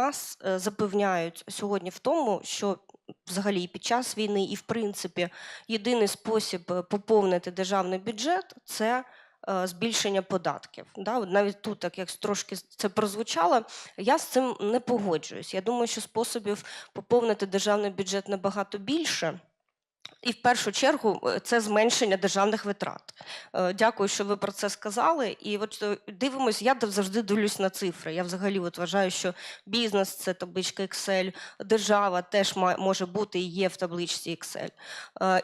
нас е, запевняють сьогодні в тому, що взагалі під час війни, і в принципі єдиний спосіб е, поповнити державний бюджет це е, збільшення податків. Да? Навіть тут, так як трошки це прозвучало, я з цим не погоджуюсь. Я думаю, що способів поповнити державний бюджет набагато більше. І в першу чергу е, це зменшення державних витрат. Е, Дякую, що ви про це сказали. І от е, дивимось, я завжди дивлюсь на цифри. Я взагалі от вважаю, що бізнес це табличка Excel, держава теж може бути і є в табличці Excel.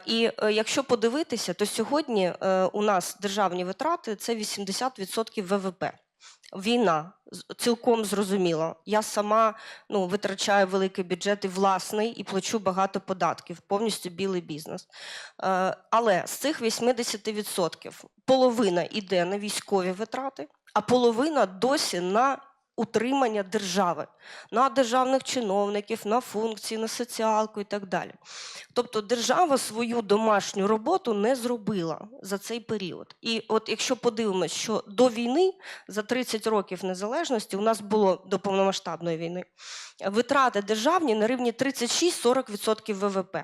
І якщо подивитися, то сьогодні у нас державні витрати це 80% ВВП. Війна цілком зрозуміло. Я сама ну, витрачаю великий бюджет і власний і плачу багато податків, повністю білий бізнес. Е, але з цих 80% половина йде на військові витрати, а половина досі на утримання держави, на державних чиновників, на функції, на соціалку і так далі. Тобто держава свою домашню роботу не зробила за цей період. І от якщо подивимось, що до війни за 30 років незалежності у нас було до повномасштабної війни витрати державні на рівні 36-40% ВВП.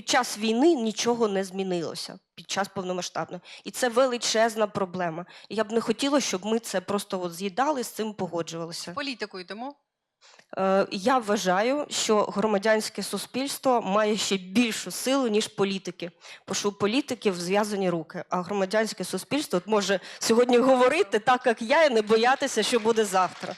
Під час війни нічого не змінилося під час повномасштабної. І це величезна проблема. І я б не хотіла, щоб ми це просто от з'їдали, з цим погоджувалися. Політику йдемо. Е, Я вважаю, що громадянське суспільство має ще більшу силу, ніж політики. Бо що у політиків зв'язані руки, а громадянське суспільство може сьогодні говорити так, як я, і не боятися, що буде завтра.